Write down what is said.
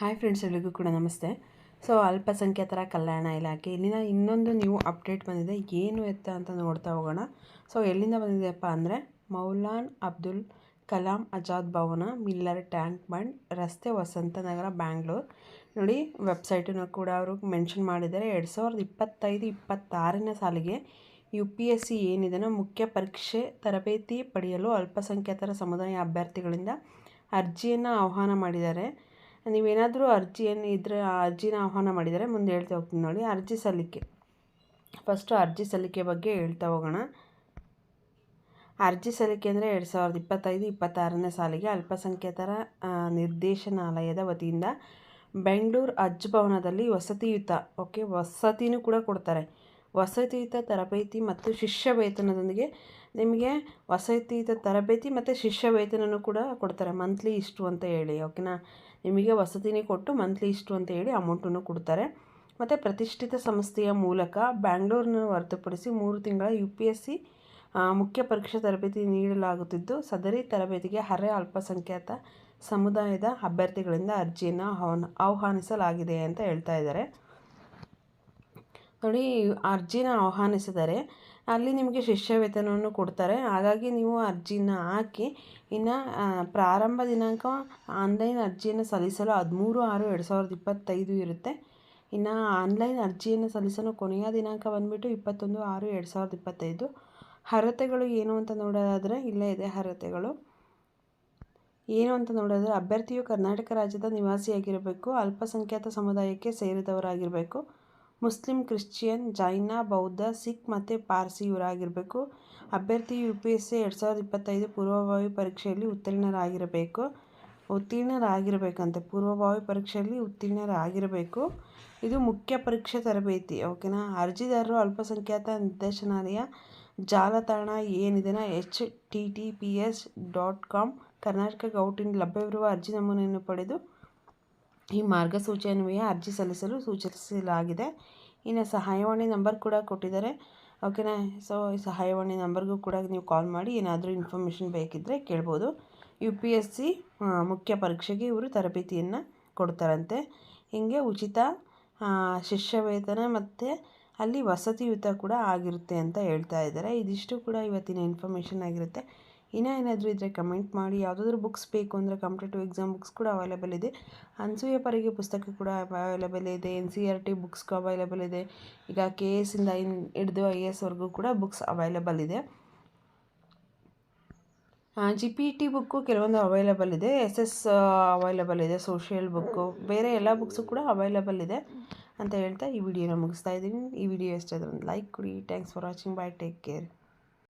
Hi friends ಎಲ್ಲರಿಗೂ ಕೂಡ ನಮಸ್ತೆ. ಸೊ ಅಲ್ಪಸಂಖ್ಯಾತರ ಕಲ್ಯಾಣ ಇಲಾಖೆ, ಇಲ್ಲಿನ ಇನ್ನೊಂದು ನೀವು ಅಪ್ಡೇಟ್ ಬಂದಿದೆ. ಏನು ಎತ್ತ ಅಂತ ನೋಡ್ತಾ ಹೋಗೋಣ. ಸೊ ಎಲ್ಲಿಂದ ಬಂದಿದೆಯಪ್ಪ ಅಂದರೆ, Maulana Abdul Kalam Azad Bhavan, miller tank bund, ರಸ್ತೆ ವಸಂತ ನಗರ ಬ್ಯಾಂಗ್ಳೂರ್. ನೋಡಿ ವೆಬ್ಸೈಟನ್ನು ಕೂಡ ಅವರು ಮೆನ್ಷನ್ ಮಾಡಿದ್ದಾರೆ. ಎರಡು ಸಾವಿರದ ಇಪ್ಪತ್ತೈದು, ಇಪ್ಪತ್ತಾರನೇ ಸಾಲಿಗೆ ಯು ಪಿ ಎಸ್ ಸಿ ಏನಿದೆನೋ ಮುಖ್ಯ ಪರೀಕ್ಷೆ ತರಬೇತಿ ಪಡೆಯಲು ಅಲ್ಪಸಂಖ್ಯಾತರ ಸಮುದಾಯ ಅಭ್ಯರ್ಥಿಗಳಿಂದ ಅರ್ಜಿಯನ್ನು ಆಹ್ವಾನ ಮಾಡಿದ್ದಾರೆ. ನೀವೇನಾದರೂ ಅರ್ಜಿಯನ್ನು ಇದ್ದರೆ ಆ ಅರ್ಜಿನ ಆಹ್ವಾನ ಮಾಡಿದರೆ ಮುಂದೆ ಹೇಳ್ತಾ ಹೋಗ್ತೀನಿ ನೋಡಿ. ಅರ್ಜಿ ಸಲ್ಲಿಕೆ. ಫಸ್ಟು ಅರ್ಜಿ ಸಲ್ಲಿಕೆ ಬಗ್ಗೆ ಹೇಳ್ತಾ ಹೋಗೋಣ. ಅರ್ಜಿ ಸಲ್ಲಿಕೆ ಅಂದರೆ ಎರಡು ಸಾವಿರದ ಇಪ್ಪತ್ತೈದು, ಇಪ್ಪತ್ತಾರನೇ ಸಾಲಿಗೆ ಅಲ್ಪಸಂಖ್ಯಾತರ ನಿರ್ದೇಶನಾಲಯದ ವತಿಯಿಂದ ಬೆಂಗಳೂರು ಅಜ್ ಭವನದಲ್ಲಿ ವಸತಿಯುತ, ಓಕೆ, ವಸತಿನೂ ಕೂಡ ಕೊಡ್ತಾರೆ. ವಸತಿಯುತ ತರಬೇತಿ ಮತ್ತು ಶಿಷ್ಯ ವೇತನದೊಂದಿಗೆ ನಿಮಗೆ ವಸತಿಯುತ ತರಬೇತಿ ಮತ್ತು ಶಿಷ್ಯ ವೇತನನೂ ಕೂಡ ಕೊಡ್ತಾರೆ. ಮಂತ್ಲಿ ಇಷ್ಟು ಅಂತ ಹೇಳಿ ಓಕೆನಾ ನಿಮಗೆ ವಸತಿನೇ ಕೊಟ್ಟು ಮಂತ್ಲಿ ಇಷ್ಟು ಅಂತ ಹೇಳಿ ಅಮೌಂಟನ್ನು ಕೊಡ್ತಾರೆ. ಮತ್ತು ಪ್ರತಿಷ್ಠಿತ ಸಂಸ್ಥೆಯ ಮೂಲಕ ಬ್ಯಾಂಗ್ಳೂರನ್ನು ಹೊರತುಪಡಿಸಿ ಮೂರು ತಿಂಗಳ ಯು ಪಿ ಎಸ್ ಸಿ ಮುಖ್ಯ ಪರೀಕ್ಷಾ ತರಬೇತಿ ನೀಡಲಾಗುತ್ತಿದ್ದು, ಸದರಿ ತರಬೇತಿಗೆ ಅರೆ ಅಲ್ಪಸಂಖ್ಯಾತ ಸಮುದಾಯದ ಅಭ್ಯರ್ಥಿಗಳಿಂದ ಅರ್ಜಿಯನ್ನು ಆಹ್ವಾನ, ಆಹ್ವಾನಿಸಲಾಗಿದೆ ಅಂತ ಹೇಳ್ತಾ ಇದ್ದಾರೆ. ನೋಡಿ ಅರ್ಜಿನ ಆಹ್ವಾನಿಸಿದರೆ ಅಲ್ಲಿ ನಿಮಗೆ ಶಿಷ್ಯ ವೇತನವನ್ನು ಕೊಡ್ತಾರೆ. ಹಾಗಾಗಿ ನೀವು ಅರ್ಜಿನ ಹಾಕಿ, ಇನ್ನು ಪ್ರಾರಂಭ ದಿನಾಂಕ ಆನ್ಲೈನ್ ಅರ್ಜಿಯನ್ನು ಸಲ್ಲಿಸಲು ಹದಿಮೂರು ಆರು ಎರಡು ಸಾವಿರದ ಇಪ್ಪತ್ತೈದು ಇರುತ್ತೆ. ಇನ್ನು, ಆನ್ಲೈನ್ ಅರ್ಜಿಯನ್ನು ಸಲ್ಲಿಸಲು ಕೊನೆಯ ದಿನಾಂಕ ಬಂದುಬಿಟ್ಟು ಇಪ್ಪತ್ತೊಂದು ಆರು ಎರಡು ಸಾವಿರದ ಇಪ್ಪತ್ತೈದು. ಅರ್ಹತೆಗಳು ಏನು ಅಂತ ನೋಡೋದಾದರೆ, ಇಲ್ಲೇ ಇದೆ ಅರ್ಹತೆಗಳು. ಏನು ಅಂತ ನೋಡೋದಾದರೆ, ಅಭ್ಯರ್ಥಿಯು ಕರ್ನಾಟಕ ರಾಜ್ಯದ ನಿವಾಸಿಯಾಗಿರಬೇಕು, ಅಲ್ಪಸಂಖ್ಯಾತ ಸಮುದಾಯಕ್ಕೆ ಸೇರಿದವರಾಗಿರಬೇಕು. ಮುಸ್ಲಿಂ, ಕ್ರಿಶ್ಚಿಯನ್, ಜೈನ, ಬೌದ್ಧ, ಸಿಖ್ ಮತ್ತು ಪಾರ್ಸಿ ಇವರಾಗಿರಬೇಕು. ಅಭ್ಯರ್ಥಿ ಯು ಪಿ ಎಸ್ ಸಿ ಎರಡು ಸಾವಿರದ ಇಪ್ಪತ್ತೈದು ಪೂರ್ವಭಾವಿ ಪರೀಕ್ಷೆಯಲ್ಲಿ ಉತ್ತೀರ್ಣರಾಗಿರಬೇಕು. ಉತ್ತೀರ್ಣರಾಗಿರಬೇಕಂತೆ. ಪೂರ್ವಭಾವಿ ಪರೀಕ್ಷೆಯಲ್ಲಿ ಉತ್ತೀರ್ಣರಾಗಿರಬೇಕು. ಇದು ಮುಖ್ಯ ಪರೀಕ್ಷೆ ತರಬೇತಿ, ಓಕೆನಾ? ಅರ್ಜಿದಾರರು ಅಲ್ಪಸಂಖ್ಯಾತ ನಿರ್ದೇಶನಾಲಯ ಜಾಲತಾಣ, ಏನಿದೆನಾ? H T T P S dot com, Karnataka ಗೌಟಿಂಗ್ ಲಭ್ಯವಿರುವ ಅರ್ಜಿ ನಮೂನೆಯನ್ನು ಪಡೆದು ಈ ಮಾರ್ಗಸೂಚಿಯನ್ವಯ ಅರ್ಜಿ ಸಲ್ಲಿಸಲು ಸೂಚಿಸಲಾಗಿದೆ. ಇನ್ನು ಸಹಾಯವಾಣಿ ನಂಬರ್ ಕೂಡ ಕೊಟ್ಟಿದ್ದಾರೆ. ಓಕೆನಾ ಸೊ ಈ ಸಹಾಯವಾಣಿ ನಂಬರ್ಗೂ ಕೂಡ ನೀವು ಕಾಲ್ ಮಾಡಿ, ಏನಾದರೂ ಇನ್ಫಾರ್ಮೇಷನ್ ಬೇಕಿದ್ದರೆ ಕೇಳ್ಬೋದು. ಯು ಪಿ ಎಸ್ ಸಿ ಮುಖ್ಯ ಪರೀಕ್ಷೆಗೆ ಇವರು ತರಬೇತಿಯನ್ನು ಕೊಡ್ತಾರಂತೆ. ಹೀಗೆ ಉಚಿತ ಶಿಷ್ಯವೇತನ ಮತ್ತು ಅಲ್ಲಿ ವಸತಿಯುತ ಕೂಡ ಆಗಿರುತ್ತೆ ಅಂತ ಹೇಳ್ತಾ ಇದ್ದಾರೆ. ಇದಿಷ್ಟು ಕೂಡ ಇವತ್ತಿನ ಇನ್ಫಾರ್ಮೇಷನ್ ಆಗಿರುತ್ತೆ. ಇನ್ನೂ ಏನಾದರೂ ಇದ್ದರೆ ಕಮೆಂಟ್ ಮಾಡಿ. ಯಾವುದಾದ್ರೂ ಬುಕ್ಸ್ ಬೇಕು ಅಂದರೆ ಕಾಂಪಿಟೇಟಿವ್ ಎಕ್ಸಾಮ್ ಬುಕ್ಸ್ ಕೂಡ ಅವೈಲೇಬಲ್ ಇದೆ. ಅನ್ಸೂಯ ಪರಿಗೆ ಪುಸ್ತಕ ಕೂಡ ಅವೈಲೇಬಲ್ ಇದೆ. ಎನ್ ಸಿ ಆರ್ ಟಿ ಬುಕ್ಸ್ಗೂ ಅವೈಲೇಬಲ್ ಇದೆ. ಈಗ ಕೆ ಇಂದ ಇನ್ ಹಿಡಿದು ಐ ಎ ಎಸ್ವರೆಗೂ ಕೂಡ ಬುಕ್ಸ್ ಅವೈಲೇಬಲ್ ಇದೆ. ಜಿ ಪಿ ಟಿ ಬುಕ್ಕು ಕೆಲವೊಂದು ಅವೈಲೇಬಲ್ ಇದೆ. ಎಸ್ ಎಸ್ ಅವೈಲೇಬಲ್ ಇದೆ. ಸೋಷಿಯಲ್ ಬುಕ್ಕು ಬೇರೆ ಎಲ್ಲ ಬುಕ್ಸು ಕೂಡ ಅವೈಲೇಬಲ್ ಇದೆ ಅಂತ ಹೇಳ್ತಾ ಈ ವಿಡಿಯೋನ ಮುಗಿಸ್ತಾ ಇದ್ದೀನಿ. ಈ ವಿಡಿಯೋ ಎಷ್ಟಾದರೂ ಒಂದು ಲೈಕ್ ಕೊಡಿ. Thanks for watching bye take care